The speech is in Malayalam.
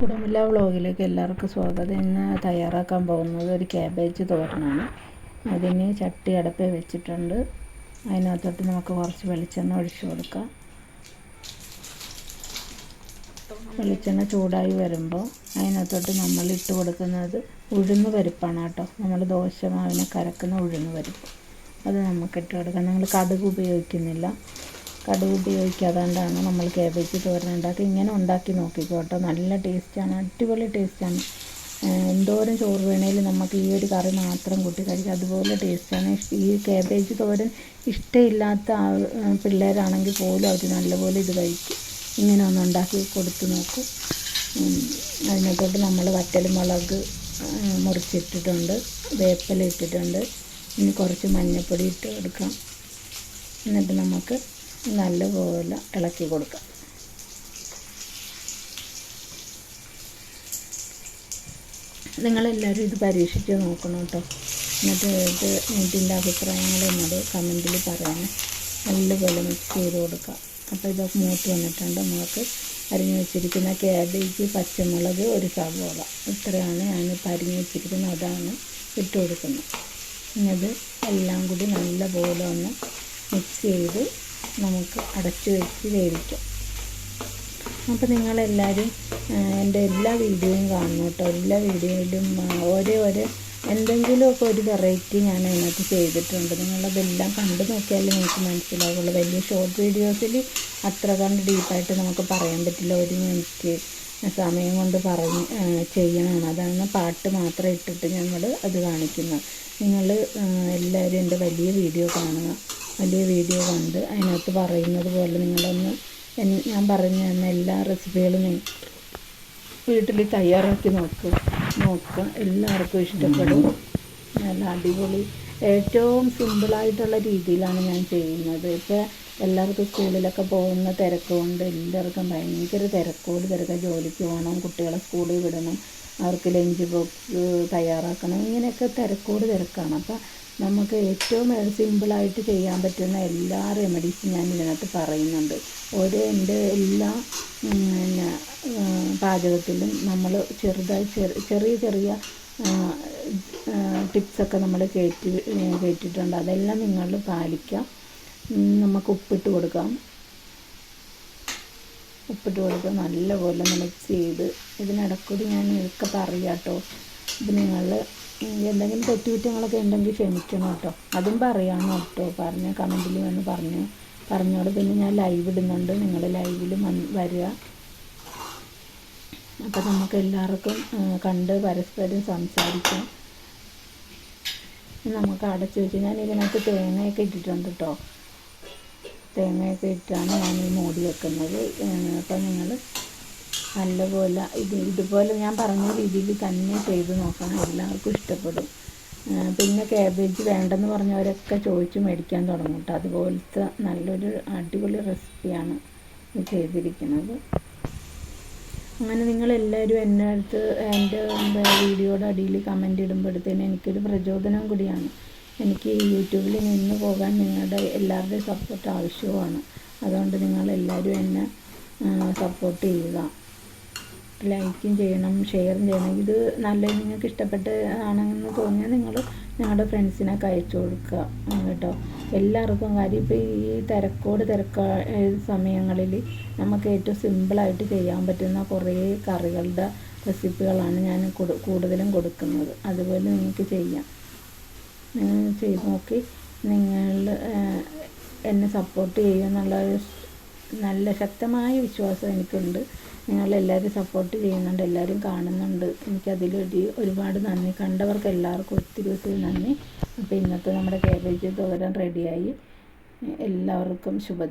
കുടമില്ല വ്ളോഗിലേക്ക് എല്ലാവർക്കും സ്വാഗതം. ഇന്ന് തയ്യാറാക്കാൻ പോകുന്നത് ഒരു ക്യാബേജ് തോരനാണ്. അതിന് ചട്ടി അടപ്പേ വെച്ചിട്ടുണ്ട്. അതിനകത്തോട്ട് നമുക്ക് കുറച്ച് വെളിച്ചെണ്ണ ഒഴിച്ചു കൊടുക്കാം. വെളിച്ചെണ്ണ ചൂടായി വരുമ്പോൾ അതിനകത്തോട്ട് നമ്മൾ ഇട്ട് കൊടുക്കുന്നത് ഉഴുന്ന് പരിപ്പാണ് കേട്ടോ. നമ്മൾ ദോശ മാവിനെ കരക്കുന്ന ഉഴുന്ന് പരിപ്പ്. അത് നമുക്ക് ഇട്ട് കൊടുക്കാം. നിങ്ങൾ കടുക് ഉപയോഗിക്കുന്നില്ല. കടുക് ഉപയോഗിക്കാതാണ്ടാണ് നമ്മൾ കേബേജ് തോരൻ ഉണ്ടാക്കി ഇങ്ങനെ ഉണ്ടാക്കി നോക്കിക്കോട്ടോ നല്ല ടേസ്റ്റാണ് അടിപൊളി ടേസ്റ്റാണ് എന്തോരം ചോറ് വേണേലും നമുക്ക് ഈ ഒരു കറി മാത്രം കൂട്ടി കഴിക്കാം അതുപോലെ ടേസ്റ്റാണ് ഈ കേബേജ് തോരൻ ഇഷ്ടമില്ലാത്ത പിള്ളേരാണെങ്കിൽ പോലും അവർ നല്ലപോലെ ഇത് കഴിക്കും. ഇങ്ങനെ ഒന്ന് ഉണ്ടാക്കി കൊടുത്ത് നോക്കും. അതിനകത്തോട്ട് നമ്മൾ വറ്റൽമുളക് മുറിച്ചിട്ടിട്ടുണ്ട്. വേപ്പില ഇട്ടിട്ടുണ്ട്. ഇനി കുറച്ച് മഞ്ഞൾപ്പൊടി ഇട്ട് കൊടുക്കാം. എന്നിട്ട് നമുക്ക് നല്ലപോലെ ഇളക്കി കൊടുക്കാം. നിങ്ങളെല്ലാവരും ഇത് പരീക്ഷിച്ച് നോക്കണം കേട്ടോ. എന്നിട്ട് ഇത് ഇതിന്റെ അഭിപ്രായങ്ങൾ എന്നോട് കമന്റിൽ പറയണം. നല്ലപോലെ മിക്സ് ചെയ്ത് കൊടുക്കുക അപ്പോൾ ഇതൊക്കെ മൂത്ത് വന്നിട്ടുണ്ട്. നമുക്ക് അരിഞ്ഞ് വെച്ചിരിക്കുന്ന ക്യാബേജ് പച്ചമുളക് ഒരു സവോള. ഇത്രയാണ് ഞാനിപ്പോൾ അരിഞ്ഞ് വെച്ചിരിക്കുന്നത്. അതാണ് ഇട്ട് കൊടുക്കുന്നത്. ഇന്നത് എല്ലാം കൂടി നല്ലപോലെ ഒന്ന് മിക്സ് ചെയ്ത് നമുക്ക് അടച്ച് വെച്ച് വേവിക്കാം. അപ്പോൾ നിങ്ങളെല്ലാവരും എന്റെ എല്ലാ വീഡിയോയും കാണണം കേട്ടോ. എല്ലാ വീഡിയോയിലും ഓരോ ഓരോ എന്തെങ്കിലുമൊക്കെ ഒരു വെറൈറ്റി ഞാൻ അതിനകത്ത് ചെയ്തിട്ടുണ്ട്. നിങ്ങളതെല്ലാം കണ്ടു നോക്കിയാലേ നിങ്ങൾക്ക് മനസ്സിലാവുള്ളൂ. വലിയ ഷോർട്ട് വീഡിയോസിൽ അത്ര കണ്ട് ഡീപ്പായിട്ട് നമുക്ക് പറയാൻ പറ്റില്ല. ഒരു മിനിറ്റ് സമയം കൊണ്ട് പറഞ്ഞ് ചെയ്യണമാണ് അതാണ് പാട്ട് മാത്രം ഇട്ടിട്ട് ഞങ്ങൾ അത് കാണിക്കുന്നത്. നിങ്ങൾ എല്ലാവരും എന്റെ വലിയ വീഡിയോ കാണുക. വലിയ വീഡിയോ കണ്ട് അതിനകത്ത് പറയുന്നത് പോലെ നിങ്ങളൊന്ന് ഞാൻ പറഞ്ഞു തന്ന എല്ലാ റെസിപ്പികളും വീട്ടിൽ തയ്യാറാക്കി നോക്കുക നോക്കുക. എല്ലാവർക്കും ഇഷ്ടപ്പെടും. നല്ല അടിപൊളി. ഏറ്റവും സിമ്പിളായിട്ടുള്ള രീതിയിലാണ് ഞാൻ ചെയ്യുന്നത്. ഇപ്പോൾ എല്ലാവർക്കും സ്കൂളിലൊക്കെ പോകുന്ന തിരക്ക് കൊണ്ട് എല്ലാവർക്കും ഭയങ്കര തിരക്കോട് തിരക്ക്. ജോലിക്ക് പോകണം കുട്ടികളെ സ്കൂളിൽ വിടണം അവർക്ക് ലഞ്ച് ബോക്സ് തയ്യാറാക്കണം. ഇങ്ങനെയൊക്കെ തിരക്കോട് തിരക്കാണ്. അപ്പോൾ നമുക്ക് ഏറ്റവും സിമ്പിളായിട്ട് ചെയ്യാൻ പറ്റുന്ന എല്ലാ റെമഡീസും ഞാൻ ഇതിനകത്ത് പറയുന്നുണ്ട്. ഒരു എന്റെ എല്ലാ പിന്നെ പാചകത്തിലും നമ്മൾ ചെറുതായി ചെറിയ ചെറിയ ടിപ്സൊക്കെ നമ്മൾ കയറ്റി കയറ്റിയിട്ടുണ്ട് അതെല്ലാം നിങ്ങൾ പാലിക്കാം. നമുക്ക് ഉപ്പിട്ട് കൊടുക്കാം. ഉപ്പിട്ട് കൊടുക്കുക നല്ലപോലെ മിക്സ് ചെയ്ത് ഇതിനിടക്കൂടി ഞാൻ ഇതൊക്കെ പറയാം കേട്ടോ ഇത് നിങ്ങൾ എന്തെങ്കിലും തെറ്റുകുറ്റങ്ങളൊക്കെ ഉണ്ടെങ്കിൽ ക്ഷമിക്കണം കേട്ടോ. അതും പറയണം കേട്ടോ. പറഞ്ഞ കമന്റിൽ വന്ന് പറഞ്ഞു. പറഞ്ഞോളൂ പിന്നെ ഞാൻ ലൈവ് ഇടുന്നുണ്ട്. നിങ്ങൾ ലൈവിൽ വരിക. അപ്പം നമുക്ക് എല്ലാവർക്കും കണ്ട് പരസ്പരം സംസാരിക്കാം. നമുക്ക് അടച്ചു വെച്ച് ഞാൻ ഇതിനകത്ത് തേങ്ങയൊക്കെ ഇട്ടിട്ടുണ്ട് കേട്ടോ. തേങ്ങയൊക്കെ ഇട്ടാണ് ഞാൻ ഈ മൂടി വെക്കുന്നത്. അപ്പം നിങ്ങൾ നല്ലപോലെ ഇത് ഇതുപോലെ ഞാൻ പറഞ്ഞ രീതിയിൽ തന്നെ ചെയ്ത് നോക്കണം. എല്ലാവർക്കും ഇഷ്ടപ്പെടും. പിന്നെ കാബേജ് വേണ്ടെന്ന് പറഞ്ഞവരൊക്കെ ചോദിച്ച് മേടിക്കാൻ തുടങ്ങും കേട്ടോ. അതുപോലത്തെ നല്ലൊരു അടിപൊളി റെസിപ്പിയാണ് ചെയ്തിരിക്കുന്നത്. അങ്ങനെ നിങ്ങളെല്ലാവരും എന്റെ അടുത്ത് എന്റെ വീഡിയോയുടെ അടിയിൽ കമന്റ് ഇടുമ്പോഴത്തേന് എനിക്കൊരു പ്രചോദനം കൂടിയാണ്. എനിക്ക് യൂട്യൂബിൽ നിന്ന് പോകാൻ നിങ്ങളുടെ എല്ലാവരുടെയും സപ്പോർട്ട് ആവശ്യവുമാണ് അതുകൊണ്ട് നിങ്ങളെല്ലാവരും എന്നെ സപ്പോർട്ട് ചെയ്യുക. ലൈക്കും ചെയ്യണം ഷെയറും ചെയ്യണം. ഇത് നല്ല നിങ്ങൾക്ക് ഇഷ്ടപ്പെട്ട് ആണെന്ന് തോന്നിയാൽ നിങ്ങൾ ഞങ്ങളുടെ ഫ്രണ്ട്സിനൊക്കെ അയച്ചു കൊടുക്കുക. കേട്ടോ. എല്ലാവർക്കും കാര്യം ഇപ്പോൾ ഈ തിരക്കോട് തിരക്ക സമയങ്ങളിൽ നമുക്ക് ഏറ്റവും സിമ്പിളായിട്ട് ചെയ്യാൻ പറ്റുന്ന കുറേ കറികളുടെ റെസിപ്പികളാണ് ഞാൻ കൂടുതലും കൊടുക്കുന്നത്. അതുപോലെ നിങ്ങൾക്ക് ചെയ്യാം. നിങ്ങൾ ചെയ്ത് നോക്കി. നിങ്ങൾ എന്നെ സപ്പോർട്ട് ചെയ്യുമെന്നുള്ള നല്ല ശക്തമായ വിശ്വാസം എനിക്കുണ്ട്. നിങ്ങളെല്ലാവരും സപ്പോർട്ട് ചെയ്യുന്നുണ്ട് എല്ലാവരും കാണുന്നുണ്ട്. എനിക്കതിലൊരു ഒരുപാട് നന്ദി. കണ്ടവർക്ക് എല്ലാവർക്കും ഒത്തിരി ഒത്തിരി നന്ദി. അപ്പോൾ ഇന്നത്തെ നമ്മുടെ കേബേജ് തോരൻ റെഡിയായി എല്ലാവർക്കും ശുഭ